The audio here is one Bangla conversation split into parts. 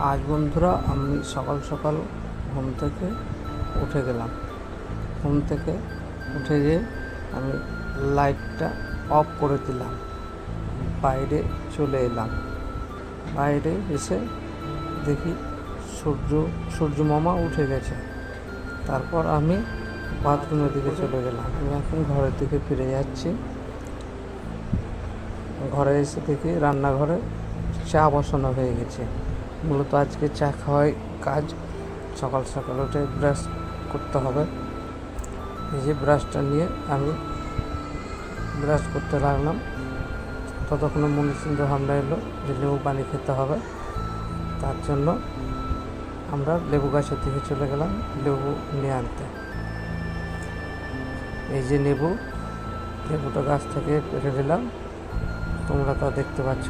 আজ বন্ধুরা আমি সকাল সকাল ঘুম থেকে উঠে গেলাম। ঘুম থেকে উঠে গিয়ে আমি লাইটটা অফ করে দিলাম। বাইরে চলে এলাম। বাইরে এসে দেখি সূর্য সূর্য মামা উঠে গেছে। তারপর আমি বাথরুমের দিকে চলে গেলাম। আমি এখন ঘরের দিকে ফিরে যাচ্ছি। ঘরে এসে দেখি রান্নাঘরে চা বসানো হয়ে গেছে। মূলত আজকে চা খাওয়াই কাজ। সকাল সকাল উঠে ব্রাশ করতে হবে। এই যে ব্রাশটা নিয়ে আমি ব্রাশ করতে লাগলাম। ততক্ষণে মনে চিন্তা ভাবনা এলো যে লেবু পানি খেতে হবে। তার জন্য আমরা লেবু গাছের দিকে চলে গেলাম লেবু নিয়ে আনতে। এই যে লেবু, লেবুটা গাছ থেকে পেরে দিলাম তোমরা তা দেখতে পাচ্ছ।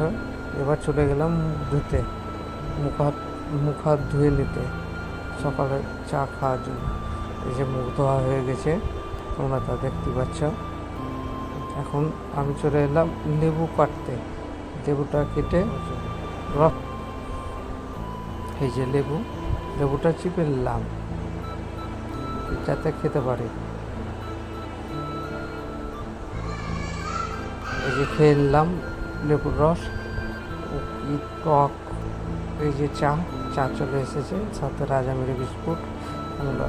এবার চলে গেলাম ধুতে। মুখ হাত মুখ হাত ধুয়ে নিতে। সকালে চা খাওয়ার জন্য। এই যে মুখ ধোয়া হয়ে গেছে, তোমরা তা দেখতে পাচ্ছ। এখন আমি চলে এলাম লেবু কাটতে। লেবুটা কেটে রস এই যে লেবু, লেবুটা চিপে নিলাম। যাতে খেতে পারি। এই যে খেয়ে নিলাম লেবুর রস। টক এই যে চা চা চলে এসেছে সাথে রাজা রাজামিরি বিস্কুট আমরা